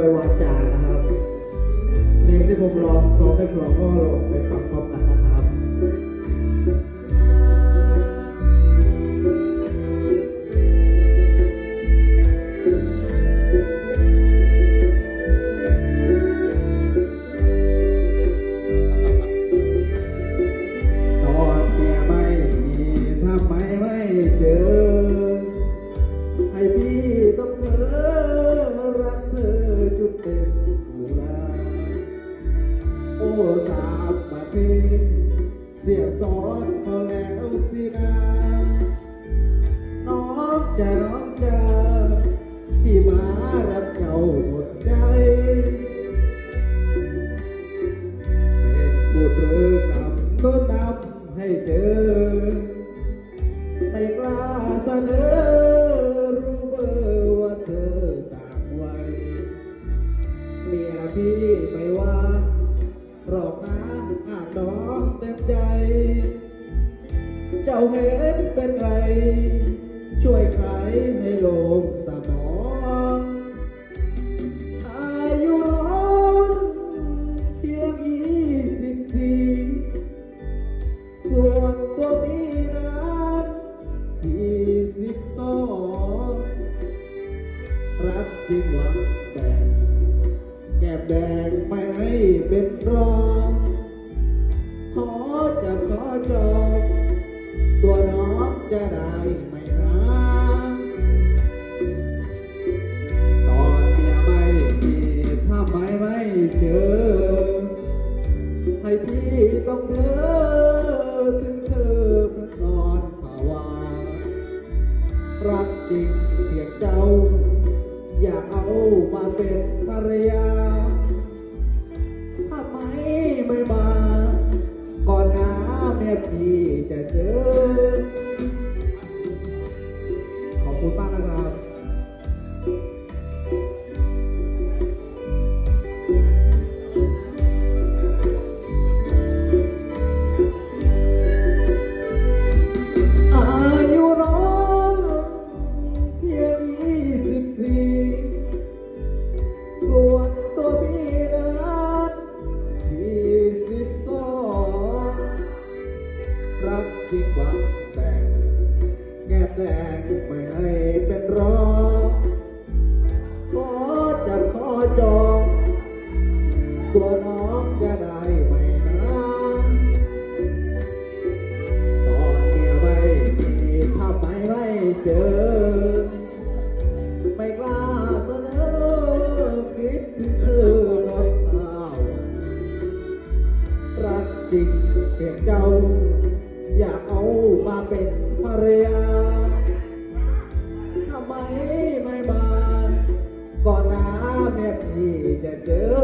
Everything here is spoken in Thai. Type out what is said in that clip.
โดยวาจานะครับเพลงที่ผมร้องร้องไม่เพร้องก็ลองไปฟัง จะน้องจะที่มารับเจ้าหมดใจเป็นบุตรกับต้นนำให้เจอ ไม่กล้าเสนอรู้เบอร์ว่าเธอต่างวัยเมียพี่ไม่ว่าหรอกนะอาจน้องเต็มใจ เจ้าเห็นเป็นไง ช่วยไขให้โลงสมองอายุน้องเพียงยี่สิบสี่ส่วนตัวพี่นั้นสี่สิบสองรักจริงหวังแบ่งแก็บแบ่งากมาเป็นภรรยาถ้าไม่ไม่มา ก่อนหน้าแม่พี่จะเจอ รักจริงหวังแต่งแก้มแดงไม่ให้เป็นรองขอจับขอจอง ตัวน้องจะได้ไหมนะตอนเมียไม่มีภาพไม่ไม่เจอ ไม่กล้าเสนอคิดถึงเธอน้อยเท้ารักจริงเพียงเจ้า อยากเอามาเป็นภรรยาทำไมไม่มาก่อนหน้าแม่พี่จะเจอ